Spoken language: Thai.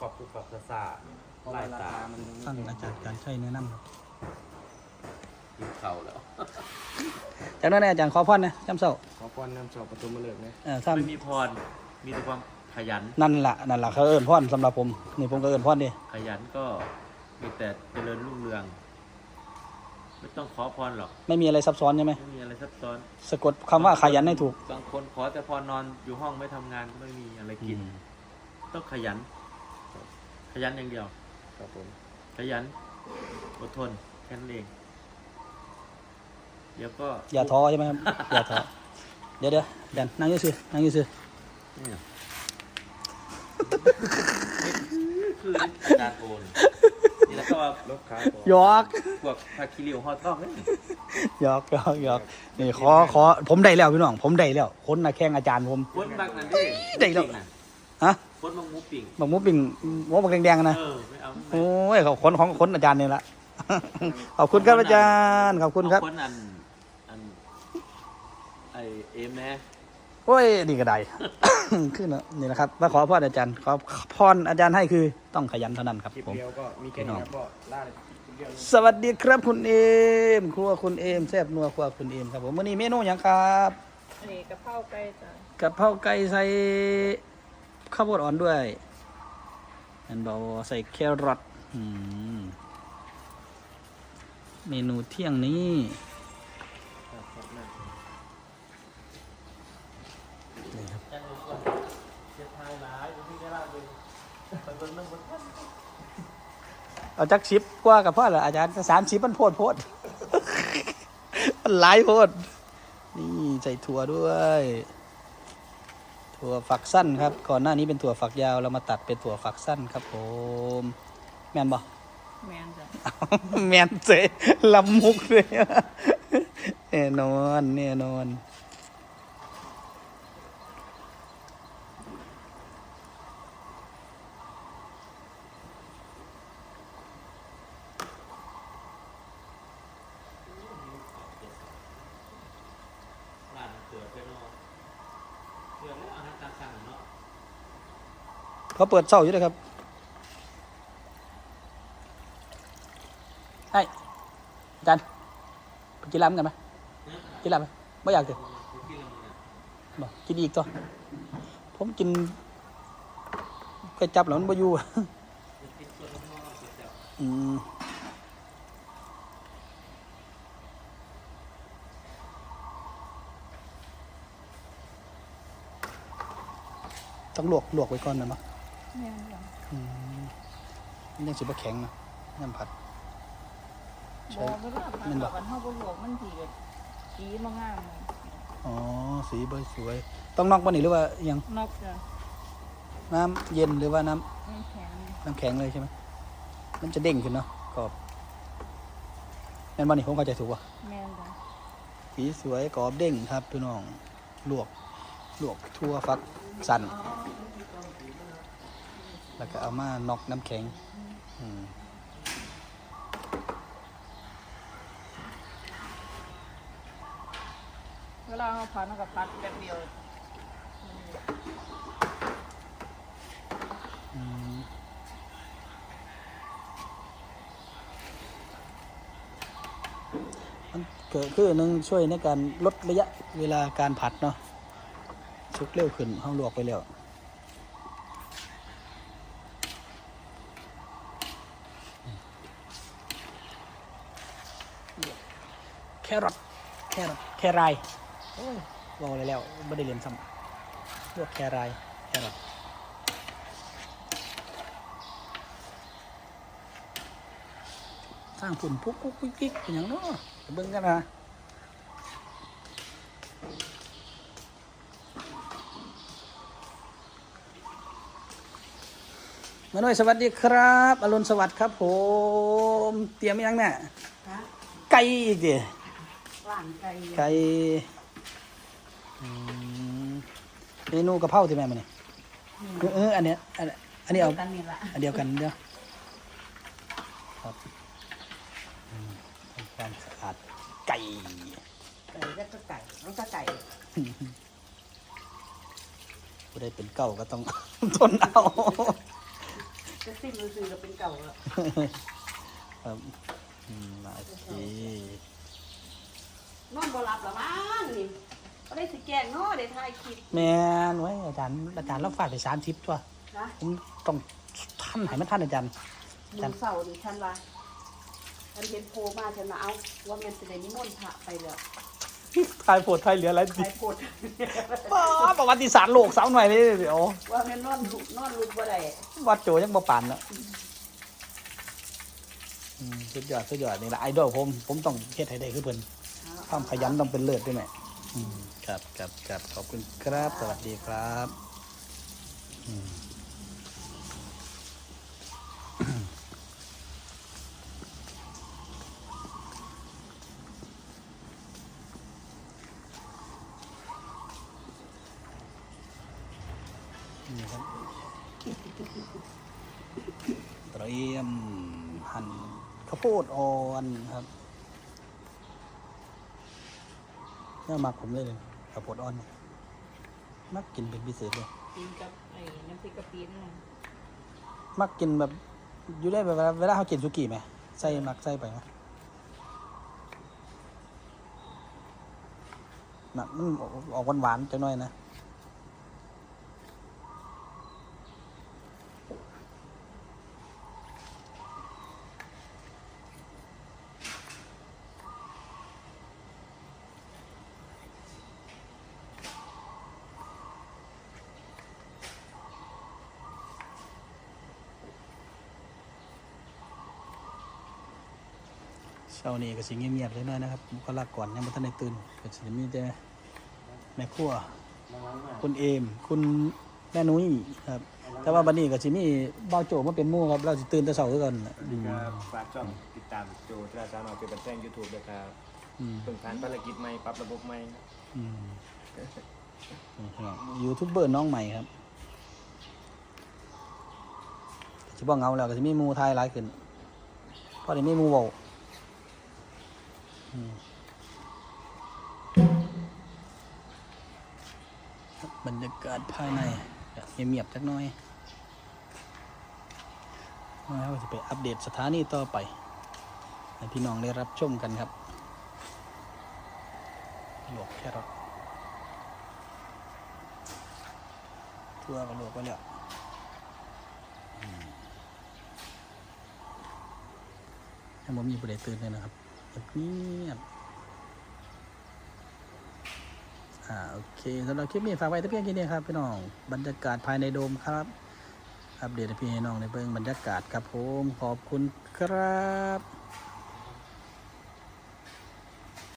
ฝับปุ๊บฝับซาซาเพราะไล่ว่าราตาคามันฟังอาจารย์การใช้แนะนำครับกินเข่าแล้วจากนั้นอาจารย์ขอพรนะจำเศร้าขอป้อนน้ำสอบประตูมาเลิกนะเออถ้าไม่มีพร มีแต่ความขยันนั่นล่ะนั่นล่ะเขาเอิ้นพรสำหรับผมนี่ผมก็เอิ้นพรดิขยันก็มีแต่เจริญรุ่งเรือง ไม่ต้องขอพรหรอก ไม่มีอะไรซับซ้อนใช่ไหมไม่มีอะไรซับซ้อนสะกดคำว่าขยันให้ถูกบางคนขอแต่พอนอนอยู่ห้องไม่ทำงานไม่มีอะไรกิน ต้องขยัน ขยันอย่างเดียว ครับผม ขยัน อดทนแค่นั้นเอง เดี๋ยวก็อย่าท้อใช่ไหมครับ อย่าท้อ เดี๋ยวเดี๋ยวเดี๋ยวนั่งอยืดซื่อนั่งอยืดซื่อเนี่ยคืออาจารย์โอนนี่แล้วก็ว่าลบขาก่อนหยอกพวกพาคิริวฮอตต้องนี่หยอกหยอกหยอกนี่ขอขอผมได้แล้วพี่น้อง ผมได้แล้ว คนน่ะแข่งอาจารย์ผมคนบักนั่นดิได้แล้วปิ่งน่ะฮะ คนบักหมูปิ่งบักหมูปิ่งหมูบักแดงๆนะเออไม่เอาไม่โอ้ยขอบคนของคนอาจารย์นี่ละ ขอบคุณครับอาจารย์ขอบคุณครับ เอาคนอันอันไอเอ็มนะโอ้ยดีก็ได้ ขึ้นแล้วนี่นะครับมาขอพรอาจารย์ ขอพรอาจารย์ให้คือต้องขยันเท่านั้นครับคลิปผม เดียวก็มีแค่นี้ครับก็ล่าเลยคลิปเดียวสวัสดีครับคุณเอม ครัวคุณเอมแซ่บนัวครัวคุณเอมครับผมวันนี้เมนูหยังครับอันนี้กะเพราไก่จ้ะกะเพราไก่ใส่ ข้าวโพดอ่อนด้วยอันเบาใส่แครอทเมนูเที่ยงนี้นี่ครับจังเลยว่าเจ็ดทายหลายพี่ได้ลาบเลยไปเบิ่งน้ำบนท่านเอาจักชิปกว่ากับพ่อเหรออาจารย์สามชิปมันโพดโพดมันหลายโพด นี่ใส่ถั่วด้วย ถั่วฝักสั้นครับ ก่อนหน้านี้เป็นถั่วฝักยาวเรามาตัดเป็นถั่วฝักสั้นครับ ผม แม่นบ่แมนจ้ะแมนเจลำมุกเลยแน่นอนแน่นอน ร้านเสือไปเนาะเสือแล้วอาหารตามสั่งเนาะ เขาเปิดเศร้าอยู่เลยครับให้อาจารย์ไปกินร้านกันไหมกินร้านไหมไม่อยากเถอะกินละมึงอะบอกกินอีกตัวผมกินก๋วยจับแล้วมันบ่อยู่กินม้อก๋วยจั๊บอืมต้องลวกลวกไว้ก่อนนะเนาะ แมนจ้ะอืมมันยังสิบ่แข็งนะน้ำผัด ใช่บอกไม่ได้แม่นบ่ผัดกันเท่าบนหลวงมันสีแบบสีมางามเลยอ๋อ สีใบสวย ต้องนอกบ่นี่หรือว่ายังนกจ้ะน้ำเย็นหรือว่าน้มันแข็งำน้ำแข็งเลยใช่ไหม มันจะเด้งขึ้นเนาะกรอบแม่นบ่นี่ผมเข้าใจถูกป่ะแมนจ้ะสีสวยกรอบเด้งครับพี่น้อง ลวก ลวกทั่วฟักสั่น แล้วก็เอามานอกน้ำแข็งอืมเวลาเราผัดเราก็ผัดแป๊บเดียวอืมมันเกิดคือหนึ่งช่วยในการลดระยะเวลาการผัดเนาะชุกเร็วขึ้นห้องลวกไปแล้ว แครอทแครอทแครายโอ้ยบอกเลยแล้วไม่ได้เรียนซ้ำลวกแครายแครอทสร้างฝุ่นปุ๊กปุ๊กปิ๊กปิ๊กเป็นอย่างเนาะไปเบิ่งกันนะมาหน่อยสวัสดีครับอรุณสวัสดิ์ครับผม เตรียมยังเนี่ยไก่อีกดิห วานไก่ไก่อืมเมนูกะเพราที่แม่มาเนี่ยเออเอออันเนี้ยอันอันนี้เอากันนี่ละอันเดียวกันเดียวครับอืมทำความสะอาดไก่ไก่แล้วก็ไก่แล้วก็ไก่ผู้ได้เป็นเก่าก็ต้อง ทนเอาซิมซื้อๆก็เป็นเก่าแล้วครับอืมโอเค นอนบ่หลับละมั้งนี่ก็ได้สิแกล้งเนาะได้ถ่ายคลิปแม่นไว้อาจารย์อาจารย์เราฝากไปสามทิปตัวนะผมต้องท่านให้มันท่านอาจารย์ มือเสาร์นี่ฉันว่าฉันเห็นโพลมาฉันมาเอาว่ามันจะได้นิมนต์พระไปแล้วทายโพดไทยเหลืออะไรไปดิโพด ป้าประวัติศาสตร์โลกสาวหน่อยเลยเดี๋ยวว่าแม่นนอนลุกนอนลุกบ่ได้วัดโจยังบ่ปานเนาะอืมสุดยอดสุดยอดนี่แหละไอดอลผม ผมต้องเฮ็ดให้ได้คือเพิ่น ความขยันต้องเป็นเลิศด้วยแม่อืมครับครับครับขอบคุณครับ สวัสดีครับอืมนี่ครับเตรียมหั่นข้าวโพดอ่อนครับ เนี่ยมักผมเลยเลยข้าวโพดอ่อนเนี่ยมักกินเป็นพิเศษเลยกินกับไอ้น้ำพริกกะปินั่นน่ะมักกินแบบอยู่ได้แบบเวลาเวลาเขากินสุกี้ไหมใส่มักใส่ไปไหมน่ะมันออกหวานๆจังหน่อยนะ ช้านี้ก็สิเงียบๆเลยหน่อยนะครับบุคลากรยังไม่ทันได้ตื่นก็สิมีแต่แม่ครัวระวังมากคุณเอม คุณแม่นุ้ยครับ แต่ว่าบัดนี้ก็สิมีเบาโจมาเป็นหมู่ครับ เราสิตื่นแต่เช้าคือกันน่ะอืม ครับฝากช่องติดตามโจทราสามารถเป็นแจ้งยูทูบด้วยครับอืม เพิ่งผ่านภารกิจใหม่ปรับระบบใหม่อืมนี่ครับยูทูบเบอร์น้องใหม่ครับสิบ่เหงาแล้วก็สิมีหมู่ทายหลายขึ้นเพราะได้มีหมู่เว้าอืมครั บรรยากาศภายในเงียบๆจักหน่อยแล้วก็จะไปอัปเดตสถานีต่อไป ให้พี่น้องได้รับชมกันครับหลวกแค่รถทั่วกันหลวกไปแล้วให้ผมมีประเด็นตื่นเลยนะครับ เงียบอ่าโอเคสำหรับคลิปนี้ฝากไว้แต่เพียงแค่นี้ครับพี่น้องบรรยากาศภายในโดมครับ อัปเดตให้พี่น้องในเบิ่งบรรยากาศครับผมขอบคุณครับ